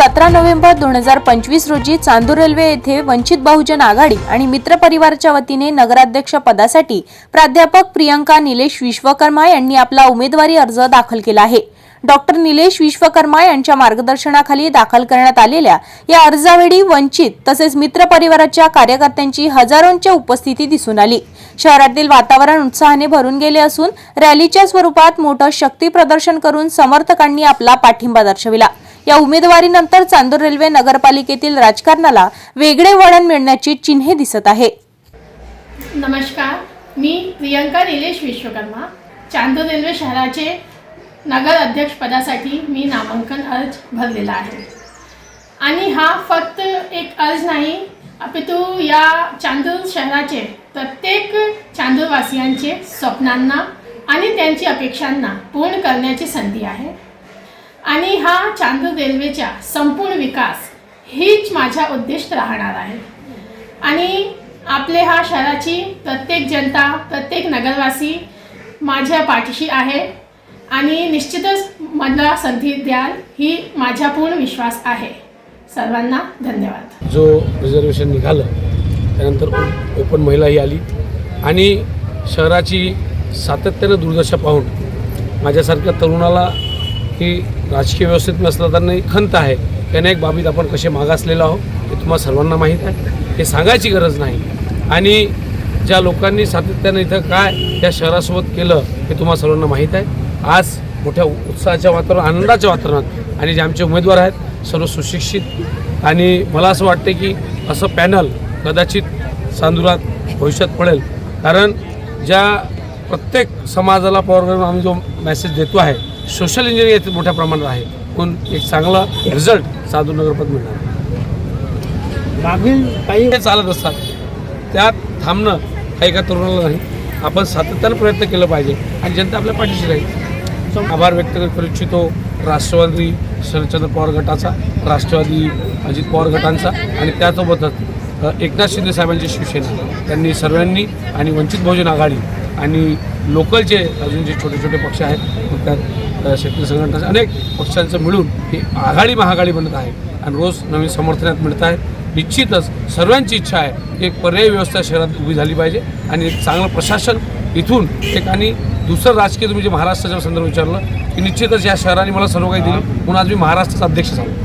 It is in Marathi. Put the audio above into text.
सतरा नोव्हेंबर दोन हजार पंचवीस रोजी चांदूर रेल्वे येथे वंचित बहुजन आघाडी आणि मित्रपरिवारच्या वतीने नगराध्यक्ष पदासाठी प्राध्यापक प्रियंका निलेश विश्वकर्मा यांनी आपला उमेदवारी अर्ज दाखल केला आहे. डॉक्टर निलेश विश्वकर्मा यांच्या मार्गदर्शनाखाली दाखल करण्यात आलेल्या या अर्जावेळी वंचित तसेच मित्र परिवाराच्या कार्यकर्त्यांची हजारोंच्या उपस्थिती दिसून आली. शहरातील वातावरण उत्साहाने भरून गेले असून रॅलीच्या स्वरूपात मोठं शक्ती प्रदर्शन करून समर्थकांनी आपला पाठिंबा दर्शविला. या उमेदवारीनंतर चांदूर रेल्वे नगरपालिकेतील राजकारणाला वेगळे वळण मिळण्याची चिन्हे दिसत आहे. नमस्कार मी प्रियंका निलेश विश्वकर्मा. चांदूर रेल्वे शहराचे नगर अध्यक्षपदासाठी मी नामांकन अर्ज भरलेला आहे. आणि हा फक्त एक अर्ज नाही अपितु या चांदूर शहराचे प्रत्येक चांदूरवासियांचे स्वप्नांना आणि त्यांची अपेक्षांना पूर्ण करण्याची संधी आहे. आणि हा चांदूर रेल्वेच्या संपूर्ण विकास हीच माझा उद्दिष्ट राहणार आहे. आणि आपले हा शहराची प्रत्येक जनता प्रत्येक नगरवासी माझ्या पाठीशी आहे आणि निश्चितच मला संधी द्याल ही माझा पूर्ण विश्वास आहे. सर्वांना धन्यवाद. जो रिझर्वेशन निघालं त्यानंतर ओपन महिलाही आली आणि शहराची सातत्यानं दुर्दशा पाहून माझ्यासारख्या तरुणाला ही राजकीय व्यवस्थेत नसतानाही खंत आहे. अनेक बाबीत आपण कसे मागासलेलो आहोत हे तुम्हाला सर्वांना माहीत आहे. हे सांगायची गरज नाही. आणि ज्या लोकांनी सातत्यानं इथं काय त्या शहरासोबत केलं हे तुम्हाला सर्वांना माहीत आहे. आज मोठ्या उत्साहाच्या वातावरण आनंदाच्या वातावरणात आणि जे आमचे उमेदवार आहेत सर्व सुशिक्षित आणि मला असं वाटतं की असं पॅनल कदाचित सांदुरात भविष्यात पडेल. कारण ज्या प्रत्येक समाजाला पॉवर करून आम्ही जो मेसेज देतो आहे सोशल इंजिनिअरिंग याच्यात मोठ्या प्रमाणात आहे. पण एक चांगला रिझल्ट साधू नगरपत मिळणार मागील काही हे चालत असतात. त्यात थांबणं हा एका तरुणाला नाही. आपण सातत्यानं प्रयत्न केला पाहिजे आणि जनता आपल्या पाठीशी राहील. आभार व्यक्त करू इच्छितो राष्ट्रवादी शरदचंद्र पवार गटाचा राष्ट्रवादी अजित पवार गटांचा आणि त्यासोबतच एकनाथ शिंदे साहेबांची शिवसेना. त्यांनी सर्वांनी आणि वंचित बहुजन आघाडी आणि लोकलचे अजून जे छोटे छोटे पक्ष आहेत त्यात शेतकरी संघटनाचे अनेक पक्षांचं मिळून ही आघाडी महाआघाडी बनत आहे. आणि रोज नवीन समर्थनात मिळत आहे. निश्चितच सर्वांची इच्छा आहे की एक पर्यायी व्यवस्था शहरात उभी झाली पाहिजे आणि एक चांगलं प्रशासन इथून एक आणि दुसरं राजकीय तुम्ही जे महाराष्ट्राच्या संदर्भात विचारलं की निश्चितच या शहराने मला सर्व काही दिलं म्हणून आज मी महाराष्ट्राचा अध्यक्ष झालो.